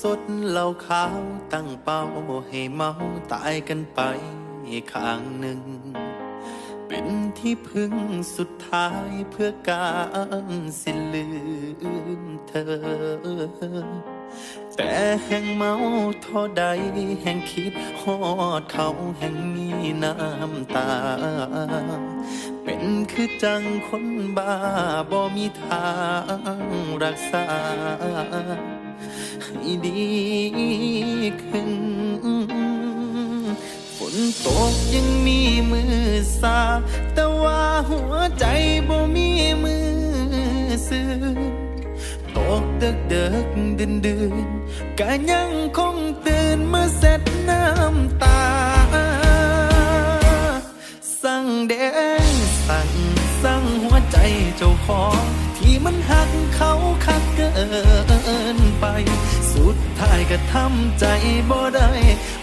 สดเหล้าขาวตั้งเป้าให้เมาตายกันไปข้างหนึ่ง เป็นที่พึ่งสุดท้ายเพื่อการสิ้นลืมเธอ แต่แห่งเมาท่าใดแห่งคิดฮอดเขาแห่งมีน้ำตา เป็นคือจังคนบ้าบ่มีทางรักษา ดีขึ้น ฝนตกยังมีมือสาแต่ว่าหัวใจบ่มีมือซื้อตกเดึกดึกดื่นดื่นก็ยังคงตื่นมาเสร็จน้ำตา สั่งแดงสั่งสั่งหัวใจเจ้าของ ที่มันหักเขาคักเกินไป สุดท้ายก็ทำใจบ่ได้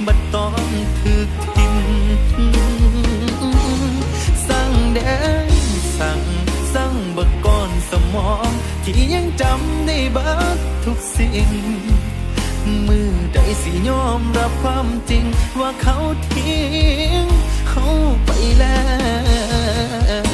บัดตอนถึกทิมสั่งแดงสั่งสั่งบักก้อนสมอง ที่ยังจำได้บัดทุกสิ่ง มือใดสิยอมรับความจริง ว่าเขาทิ้งเขาไปแล้ว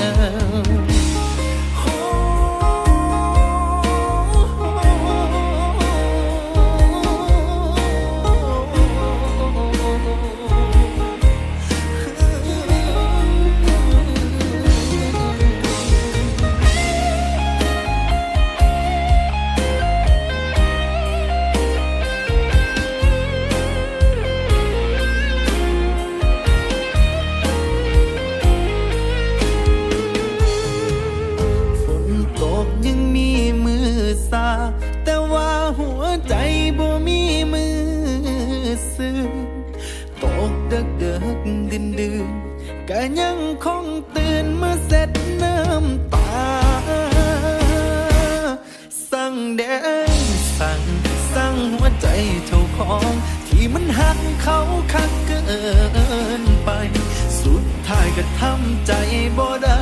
ท้ายก็ทำใจบ่ได้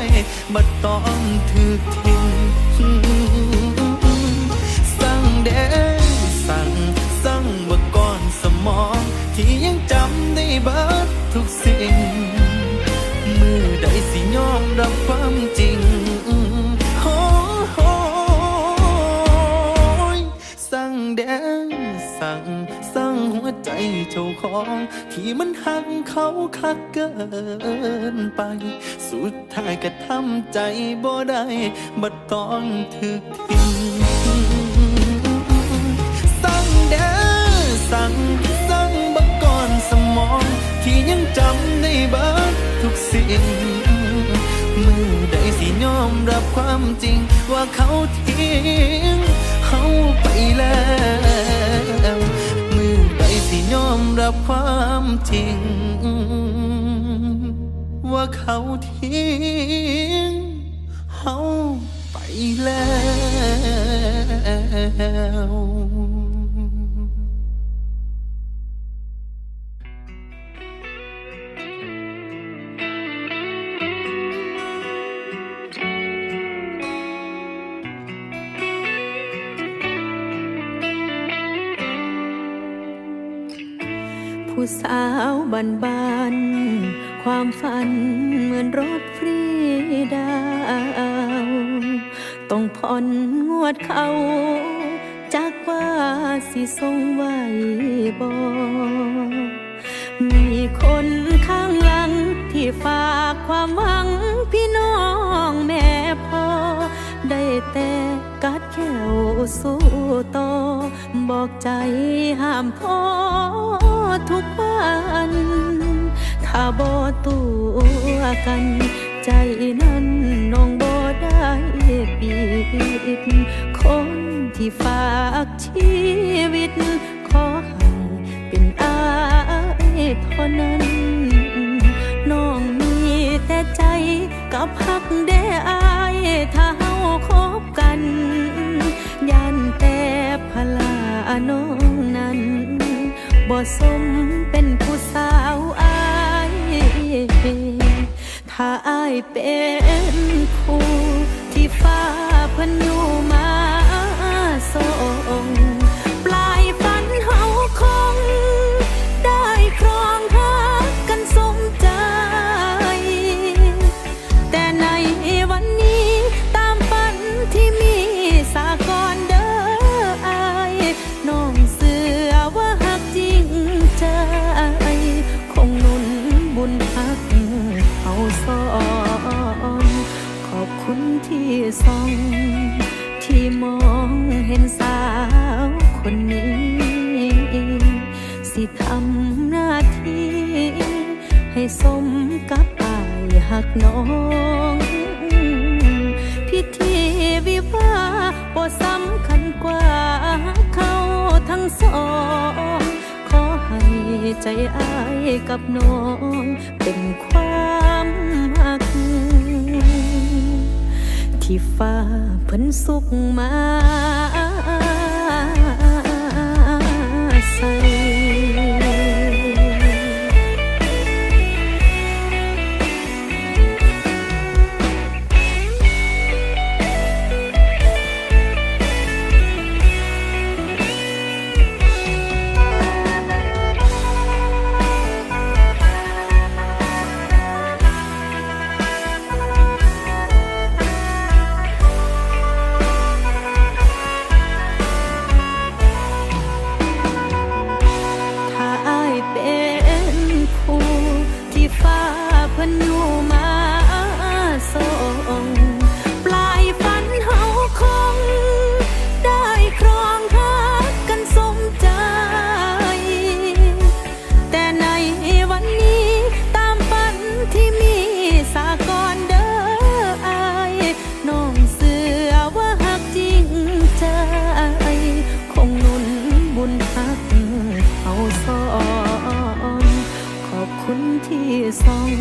มาต้องถึกทิ้งสั่งเด้สั่งสั่งบ่ก่อนสมอง ที่ยังจำได้เบิดทุกสิ่ง มือใดสิยอมรับความจริง เจ้าของ ที่มันหักเขาคักเกินไป สุดท้ายก็ทำใจบ่ได้บัดตอนถึกทิ้งสั่งเด้อสั่งสั่งบักก่อนสมอง ที่ยังจำได้เบิดทุกสิ่งมือใดสิยอมรับความจริง ว่าเขาทิ้งเขาไปแล้ว ยอมรับความจริง ว่าเขาทิ้งเขาไปแล้ว ผู้สาวบันบานความฝันเหมือนรถฟรีดาว ต้องผ่อนงวดเขาจากว่าสิทรงไหวบ่มีคนข้างหลังที่ฝากความหวังพี่น้องแม่พ่อ ได้แต่กัดแขวสู้ต่อบอกใจห้ามท้อ ทุกวันถ้าบ่ตัวกัน ใจนั้นน้องบ่ได้ปิดคนที่ฝากชีวิต บ่สมเป็นผู้สาวอายถ้าอายเป็นผู้ที่ฟ้า สอง ขอให้ใจอายกับน้อง เป็นความหัก ที่ฟ้าเพิ่นสุกมา คุณที่ส่อง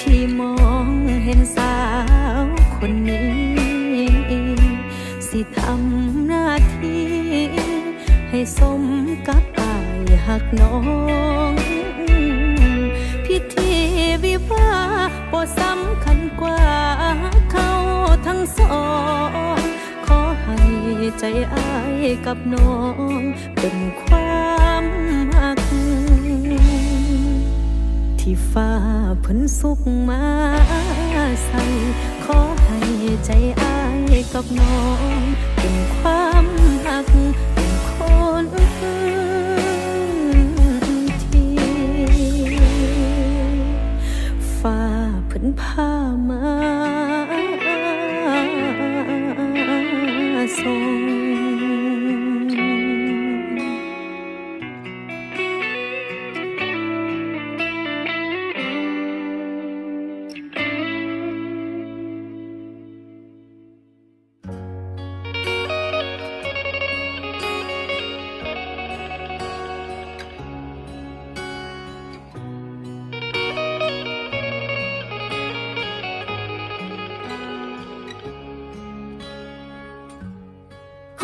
ที่มองเห็นสาวคนนี้ สิทำหน้าที่ให้สมกับอายหักน้อง พิธีวิวาบ่สำคัญกว่าเขาทั้งสองขอให้ใจอายกับน้องเป็นความ ที่ฟ้าเพิ่นสุกมาใส่ขอให้ใจอายกับน้องเป็นความหัก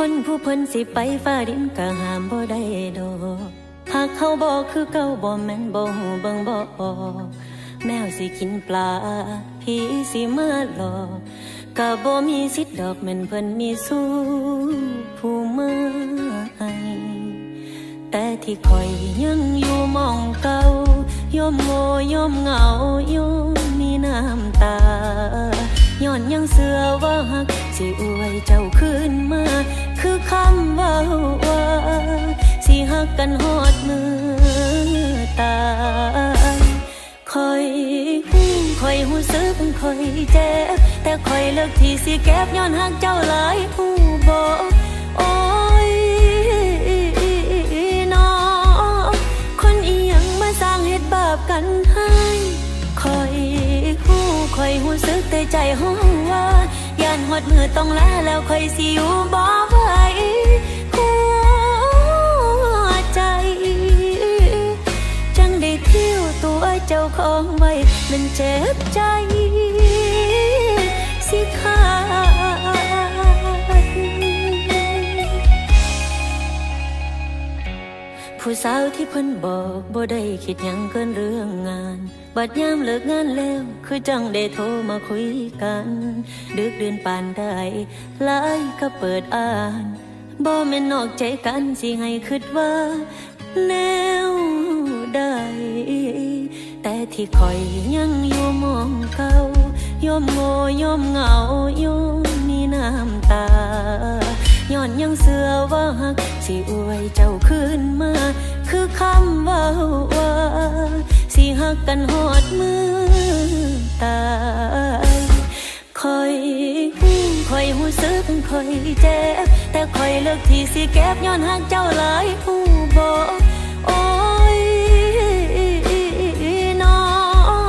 คนผู้เพิ่นสิไปฟ้าดินก็ห้ามบ่ได้ดอกหากเขาบอกคือเก่าบ่แม่นบ่หูเบิ่งบ่ออกแมวสิกินปลาผีสิมาหลอกก็บ่มีสิทธิ์ดอกแม่นเพิ่นมีสู้ผู้มาให้แต่ที่คอยยังอยู่มองเก่ายอมโง่ยอมเหงายอมมีน้ำตาย้อนยังเสือว่าหักสิอวยเจ้าคืนมา คือคำว่าว่าสิหักกันหอดมือตายคอยหูคอยหูซึกคอยเจ็บแต่คอยเลิกที่สิเก็บย้อนหักเจ้าหลายผู้บอกโอ้ยน้องคนอีหยังมาสร้างเหตุบาปกันให้คอยหูคอยหูซึกแต่ใจห้องว่าานหดมือต้องลาแล้วคอยสิอยู่บ่ไหวหัวใจ จังได้เที่ยวตัวเจ้าของไว้ มันเจ็บใจ สิขา ผู้สาวที่เพิ่นบอกบ่ได้คิดหยังเกินเรื่องงาน บัดยามเลิกงานแล้ว คือจังได้โทรมาคุยกัน ดึกเดือนปานใดไลายก็เปิดอ่านบ่แม่นนอกใจกันสิให้คิดว่า แนวใดแต่ที่คอยยังอยู่มองเก่ายอมโง่ยอมเหงายอมมีน้ำตา ย้อนยังเสือว่าหักสิอวยเจ้าคืนมา คือคำว่าว่าสิหักกันหอดมือตายคอยคอยหูสึกคอยเจ็บ แต่คอยเลือกที่สิเก็บย้อนหักเจ้าหลายผู้บอกโอ้ยน้อ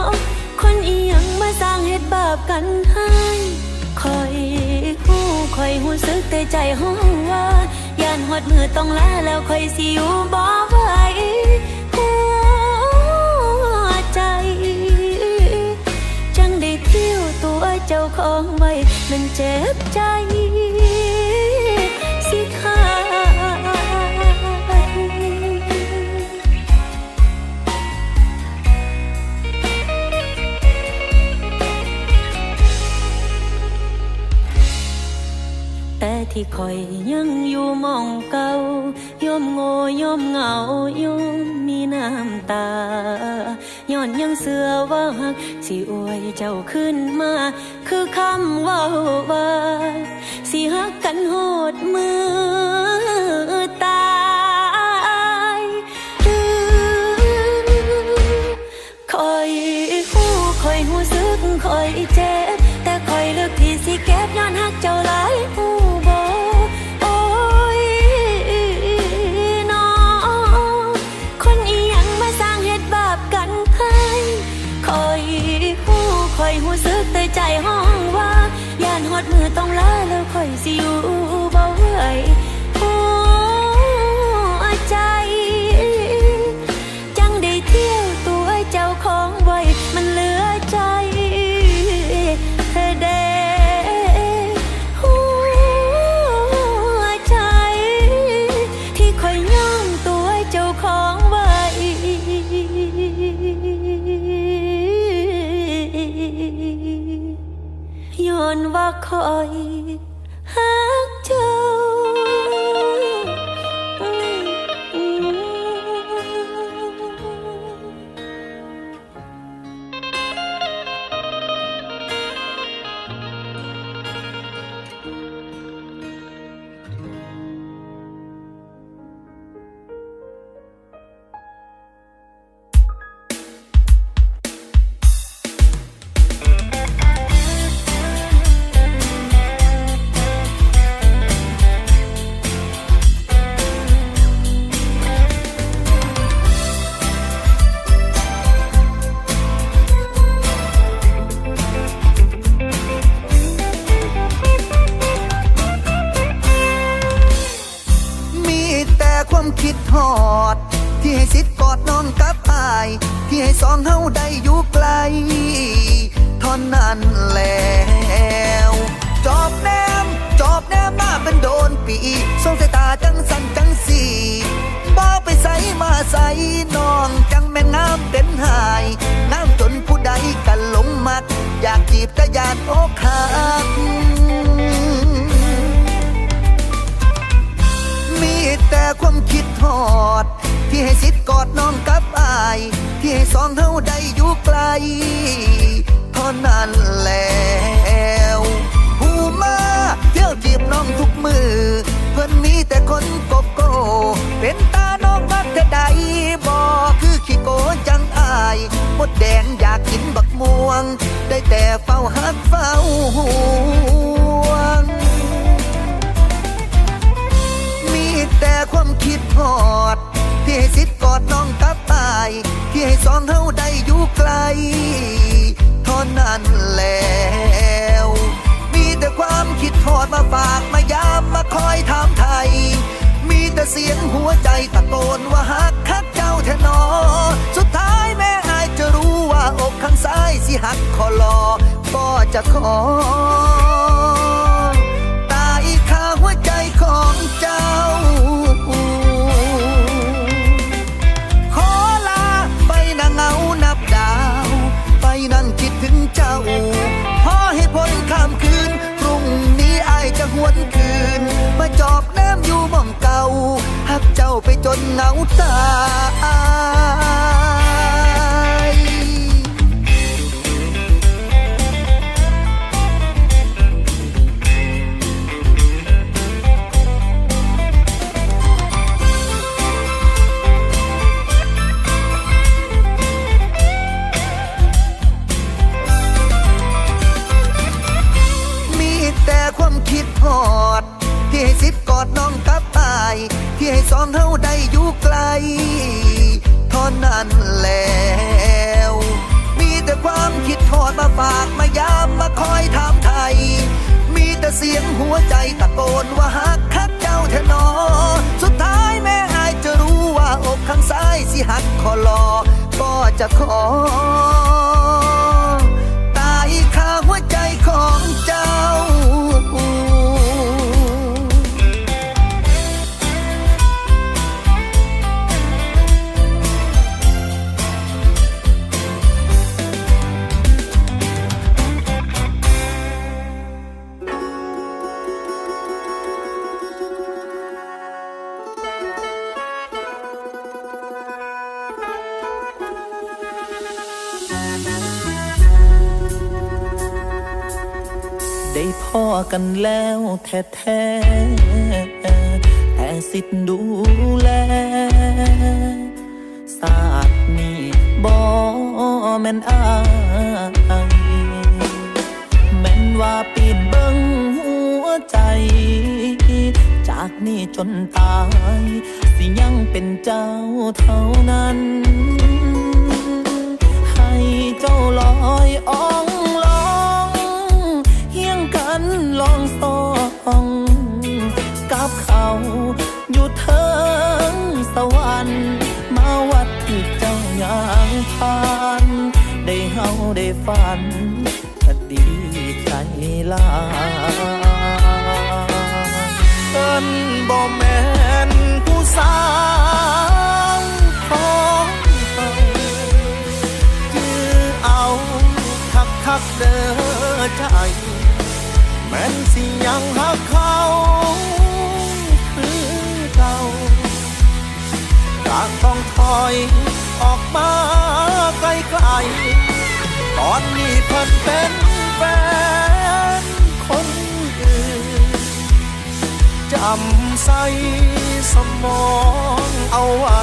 งคนอีหยังมาสร้างเหตุบาปกันู้สึกแต่ใจห้องว่าย่านหดมือต้องลาแล้วคอยสิอยู่บ่ไหวหัวใจ จังได้เที่ยวตัวเจ้าของไว้มันเจ็บใจ ที่คอยยังอยู่มองเก่าย่อมโง่ย่อมเหงาย่อมมีน้ำตาย้อนยังเสือว่าหักสิอวยเจ้าขึ้นมา คือคำว่าว่า สิหักกันโหดมือ คอยหูซึกแต่ใจห้องว่าย่านหดมือต้องลาแล้วคอยสิอยู่ ให้สิทธิ์กอดน้องกับอาย ที่ให้สองเฮาได้อยู่ไกลเท่านั้นแล้วจอบแนมจอบแนมมาเป็นโดนปีส่งสายตาจังสันจังสีบ่ไปใส่มาใส่น้องจังแม่งงามเด่นหายงามจนผู้ใดกันหลงมัก อยากจีบแต่ยานโอกหักมีแต่ความคิดหอด ที่ให้สิทธิ์กอดน้องกับอาย ที่ให้สองเฮาได้อยู่ไกลเท่านั้นแล้วผู้มาเที่ยวจีบน้องทุกมือ เพิ่อนมีแต่คนโกโก้เป็นตาน้องมักแต่ใดบอกคือขี้โกจังอายมดแดงอยากกินบักม่วง ได้แต่เฝ้าหักเฝ้าห่วงมีแต่ความคิดหอด ให้สิทธิ์กอดน้องกับอาย ที่ให้สองเฮาได้อยู่ไกลท่านั้นแล้ว มีแต่ความคิดหอดมาฝากมายามมาคอยถามไทย มีแต่เสียงหัวใจตะโกนว่าฮักคักเจ้าแทนอ สุดท้ายแม่อายจะรู้ว่าอกข้างซ้ายสิหักคอรอก็จะขอ ไปจนเหงาตา กันแล้วแท้แท้แต่สิทธิ์ดูแลศาสตร์นี้บ่แม่นอายแม่นว่าปีนเบิ่งหัวใจ จากนี้จนตาย สิยังเป็นเจ้าเท่านั้น ให้เจ้าลอยอ่องลอง องสองกับเขาอยู่เทิงสวรรค์มาวัดที่เจ้าย่างผ่าน ได้เฮาได้ฝันก็ดีใจลา ยังหักเขาคือเก่าจากต้องถอยออกมาไกลๆตอนนี้เพิ่นเป็นแฟนคนอื่นจำใส่สมองเอาไว้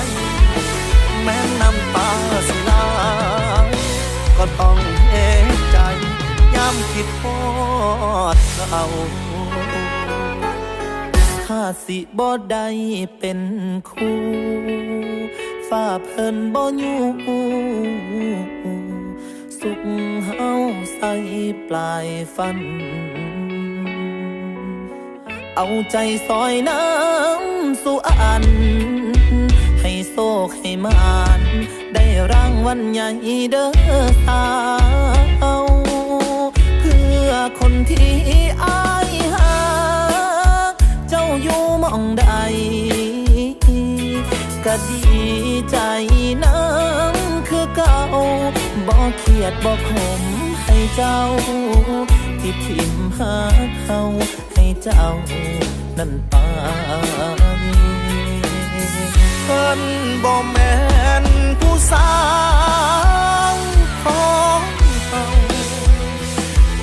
แม้น้ำตาสิไหลก็ต้องเห็นใจย้ำคิดทอดเขา ถ้าสิบ่ได้เป็นครูฝ้าเพิ่นบ่อยู่สุขเฮาใส่ปลายฟัน เอาใจซอยน้ำสู่อัน ให้โซกให้มานได้รางวัลใหญ่เด้อสาว เพื่อคนที่อ้า อยู่มองใดก็ดีใจน้ำคือเก่าบ่เครียดบ่ขมให้เจ้า ที่ทิมหาเขาให้เจ้า นั้นไปเพิ่นบ่แม่นผู้สาวของเขา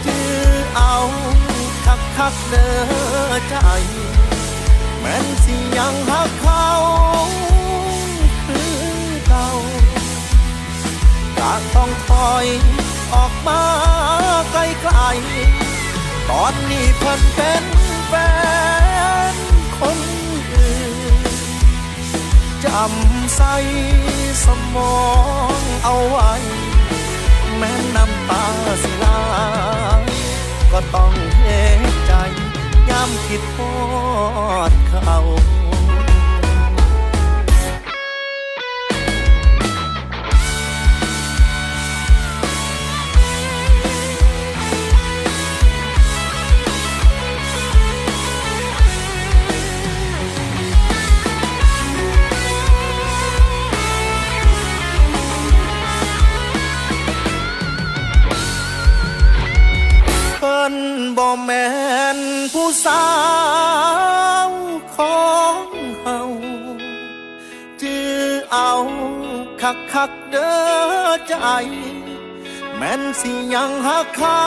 จือเอาคักคักเด้อใจ นสิยังหักเขาคือเก่าจากต้องถอยออกมาไกลๆตอนนี้เพิ่นเป็นแฟนคนอื่นจำใส่สมองเอาไว้ แม้น้ำตาสิไหลก็ต้องเห็น ย้ำคิดทอดเขาเพิ่นบ่แม่ ผู้สาวของเฮาจือเอาคักคักๆเด้อใจ แม่นสิยังหักเขา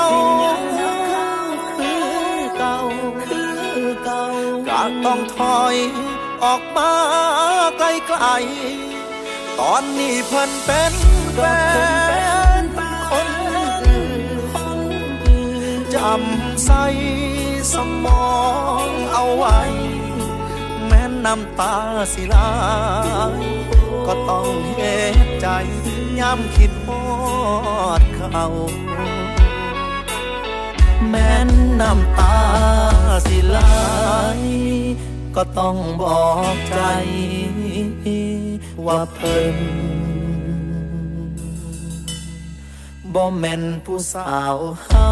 คือเก่าคือเก่าก็ต้องถอยออกมาไกลๆตอนนี้เพิ่นเป็นแฟนคนอื่นจำใส่ สมองเอาไว้ แม้น้ำตาสิลายก็ต้องเฮ็ดใจย้ำคิดฮอดเขาแม้นน้ำตาสิไหลายก็ต้องบอกใจ ว่าเพิ่นบ่แม่นผู้สาวเฮา